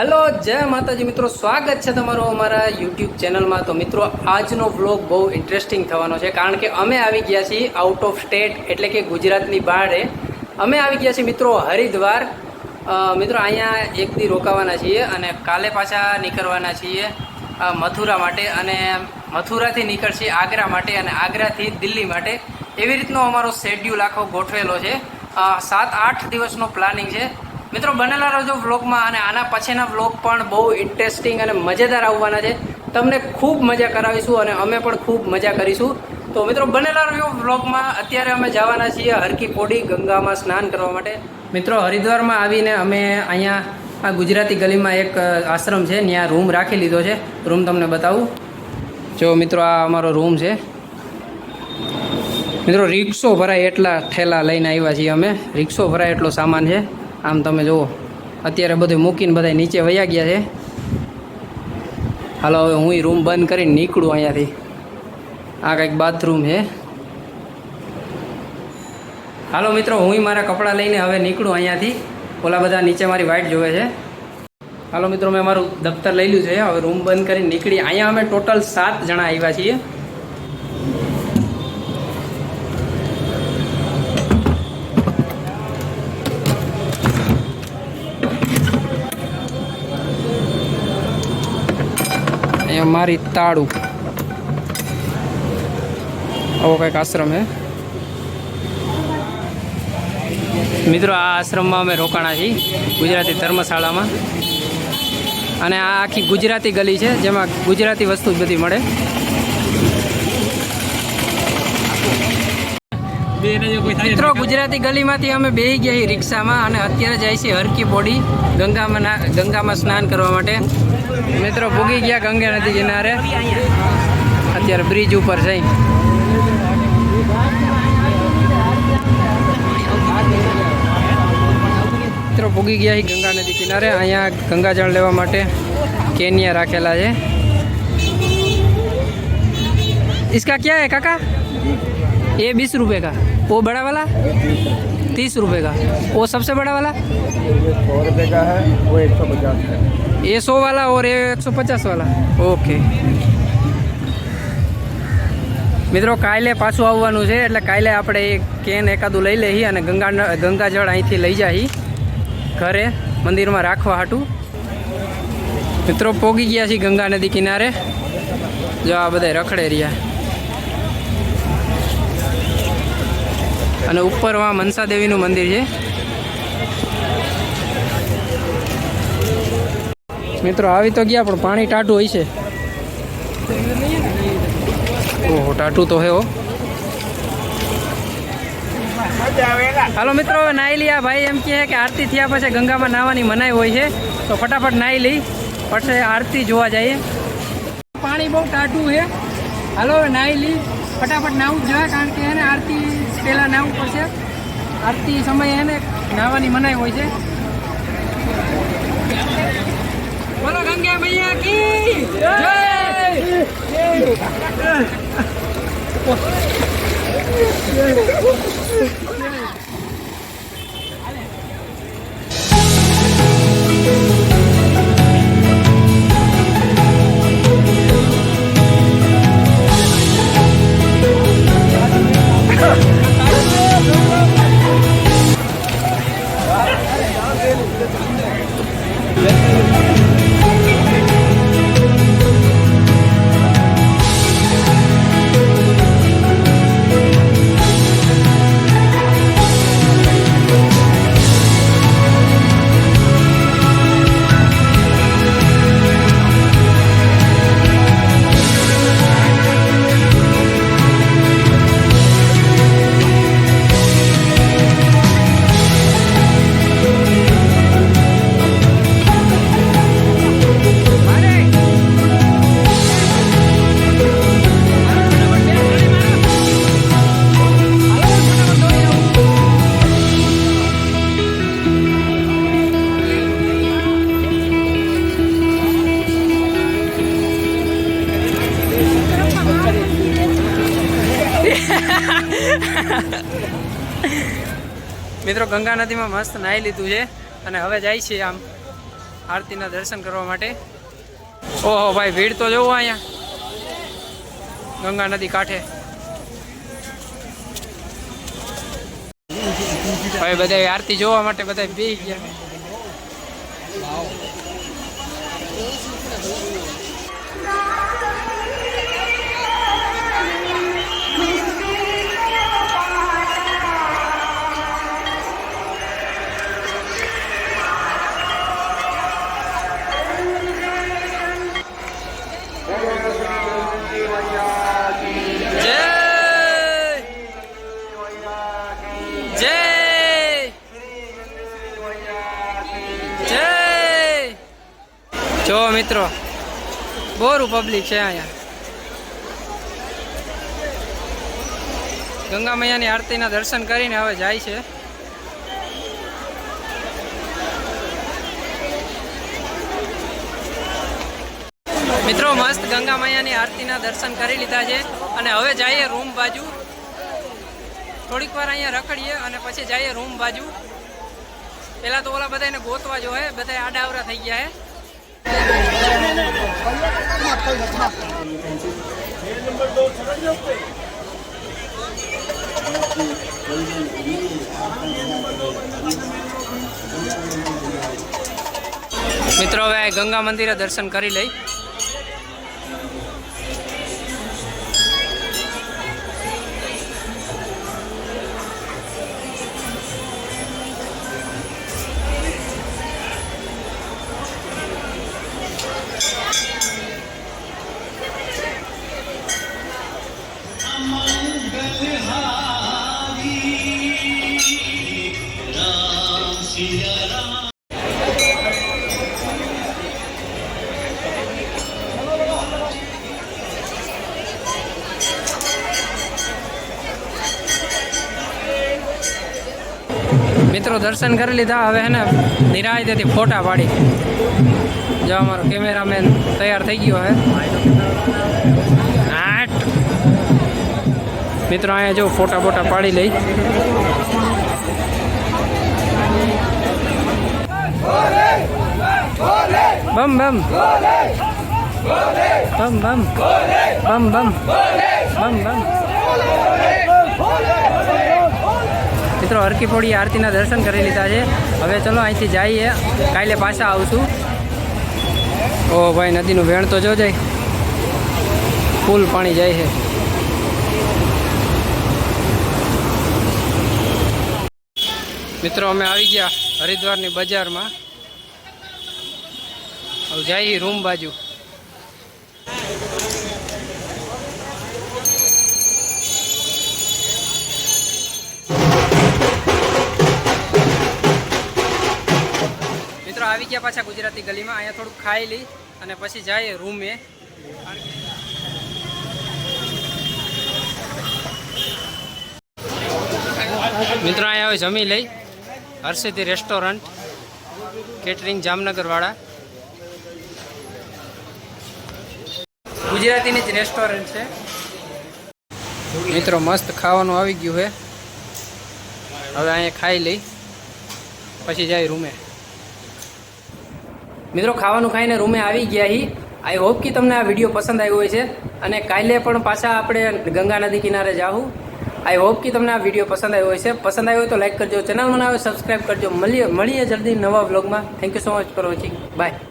Hello, જય માતાજી મિત્રો, સ્વાગત છે તમારું અમારા યુટ્યુબ ચેનલમાં. તો મિત્રો, આજનો વ્લોગ બહુ ઇન્ટરેસ્ટિંગ થવાનો છે, કારણ કે અમે આવી ગયા છીએ આઉટ ઓફ સ્ટેટ એટલે કે ગુજરાતની બહારે. અમે આવી ગયા છીએ મિત્રો હરિદ્વાર. મિત્રો, અહીંયા એક દી રોકાવાના છીએ અને કાલે પાછા નીકળવાના છીએ મથુરા માટે અને મથુરાથી નીકળશે આગ્રા માટે અને આગ્રાથી દિલ્હી માટે. એવી રીતનો અમારો શેડ્યુલ આખો ગોઠવેલો છે. સાત, આઠ દિવસનો પ્લાનિંગ છે. મિત્રો, બનેલા રહેજો વ્લોગમાં અને આના પછીના વ્લોગ પણ બહુ ઇન્ટરેસ્ટિંગ અને મજેદાર આવવાના છે. તમને ખૂબ મજા કરાવીશું અને અમે પણ ખૂબ મજા કરીશું. તો મિત્રો, બનેલા રહ્યો વ્લોગમાં. અત્યારે અમે જવાના છીએ હરકી પોડી ગંગામાં સ્નાન કરવા માટે. મિત્રો, હરિદ્વારમાં આવીને અમે અહીંયા આ ગુજરાતી ગલીમાં એક આશ્રમ છે. ત્યાં રૂમ રાખી લીધો છે. રૂમ તમને બતાવું. જો મિત્રો, આ અમારો રૂમ છે. મિત્રો, રિક્ષો ભરાય એટલા ઠેલા લઈને આવ્યા છીએ અમે. રિક્ષો ભરાય એટલો સામાન છે. આમ તમે જુઓ, અત્યારે બધું મૂકીને બધા નીચે વયા ગયા છે. હાલો, હવે હું રૂમ બંધ કરીને નીકળું અહીંયાથી. આ કંઈક બાથરૂમ છે. હાલો મિત્રો હું મારા કપડાં લઈને હવે નીકળું અહીંયાથી. ઓલા બધા નીચે મારી વાઇટ જોવે છે. હાલો મિત્રો, મેં મારું દફતર લઈ લીધું છે. હવે રૂમ બંધ કરીને નીકળી અહીંયા અમે ટોટલ સાત જણા આવ્યા છીએ. મારી તાળું. આવો કંઈક આશ્રમ હે. મિત્રો, આ આશ્રમમાં અમે રોકાણા છીએ, ગુજરાતી ધર્મશાળામાં. અને આ આખી ગુજરાતી ગલી છે, જેમાં ગુજરાતી વસ્તુ જ બધી મળે. મિત્રો, ગુજરાતી ગલીમાંથી અમે બેસી ગયા રિક્ષામાં અને અત્યારે જાય છે હરકી બોડી ગંગામાં ગંગામાં સ્નાન કરવા માટે. મિત્રો ભૂગી ગયા ગંગા નદી કિનારે અત્યારે બ્રિજ ઉપર જઈ મિત્રો ભૂગી ગયા છે ગંગા નદી કિનારે અહીંયા ગંગાજળ લેવા માટે કેનિયા રાખેલા છે इसका क्या है काका ये बीस रुपए का वो बड़ा वाला तीस रुपए का वो सबसे बड़ा वाला सौ रुपये का है वो एक सौ पचास का है ये सौ वाला और ये एक सौ पचास वाला ઓકે મિત્રો કાલે પાછું આવવાનું છે એટલે કાલે આપણે એક કેન એકાદું લઈ લઈએ અને ગંગા ગંગાજળ અહીંથી લઈ જાય ઘરે મંદિરમાં રાખવા હાટું મિત્રો પોગી ગયા છીએ ગંગા નદી કિનારે જો આ બધા રખડે રહ્યા અને ઉપરમાં મનસા દેવીનું મંદિર છે. મિત્રો, આવી તો ગયા, પણ પાણી ટાટું હોય છે. ઓહો ટાટું તો હે હાલો મિત્રો, હવે નાહી આ ભાઈ એમ કહે કે આરતી થયા પછી ગંગામાં નાહવાની મનાઈ હોય છે. તો ફટાફટ નાહી લઈ, પછી આરતી જોવા જઈએ. પાણી બહુ ટાટું છે. હાલો, હવે નાહી લઈ. ફટાફટ નાહવું જ જોઈએ, કારણ કે એને આરતી પહેલાં નાહવું પડશે. આરતી સમયે એને નાહવાની મનાઈ હોય છે. બોલો ગંગા મૈયા કી? જય! મિત્રો, ગંગા નદીમાં મસ્ત નાહી લીધું છે અને હવે જાય છે આમ આરતીના દર્શન કરવા માટે. ઓહો ભાઈ, ભીડ તો જોવો અહીંયા. ગંગા નદી કાંઠે. ભાઈ બધા આરતી જોવા માટે બધા બી ગયા. જો મિત્રો, બોરું પબ્લિક છે અહીંયા. ગંગા મૈયાની આરતીના દર્શન કરીને હવે જાય છે. મિત્રો, મસ્ત ગંગા મૈયાની આરતીના દર્શન કરી લીધા છે અને હવે જઈએ રૂમ બાજુ. થોડીક વાર અહીંયા રખડીએ અને પછી જઈએ રૂમ બાજુ. પહેલાં તો ઓલા બધાને ગોતવા જોઈએ બધા આડાવરા થઈ ગયા હે. મિત્રો હવે ગંગા મંદિરે દર્શન કરી લઈ. મિત્રો દર્શન કરી લીધા. હવે હે ને નિરાયતેથી ફોટા પાડી. જો અમારો કેમેરામેન તૈયાર થઈ ગયો હે. આઠ. મિત્રો અહીંયા જો ફોટા ફોટા પાડી લઈ. બમ બમ. બમ બમ. બમ બમ. બમ બમ. મિત્રો હરકી આરતીના દર્શન કરી લીધા છે. હવે ચલો અહીંથી જઈએ. કાલે પાછા આવશું. ઓ ભાઈ, નદીનું વેણ તો જો જાય ફૂલ પાણી જાય છે. મિત્રો, અમે આવી ગયા હરિદ્વારની બજારમાં. હવે જઈએ રૂમ બાજુ. ગયા પાછા ગુજરાતી ગલીમાં. અહીંયા થોડુંક ખાઈ લઈ અને પછી જઈએ રૂમે મિત્રો, અહીંયા હવે જમી લઈ. હર્ષિદી રેસ્ટોરન્ટ કેટરિંગ જામનગરવાળા. ગુજરાતીની જ રેસ્ટોરન્ટ છે. મિત્રો, મસ્ત ખાવાનું આવી ગયું છે. હવે અહીંયા ખાઈ લઈ. પછી જાય રૂમે મિત્રો, ખાવાનું ખાઈને રૂમે આવી ગયા હી. આઈ હોપ કે તમને આ વીડિયો પસંદ આવ્યો હોય છે. અને કાલે પણ પાછા આપણે ગંગા નદી કિનારે જાઉં આઈ હોપ કે તમને આ વીડિયો પસંદ આવ્યો હોય છે. પસંદ આવ્યો હોય તો લાઈક કરજો, ચેનલ બનાવો સબસ્ક્રાઈબ કરજો. મળીએ મળીએ જલ્દી નવા વ્લોગમાં thank you so much for watching bye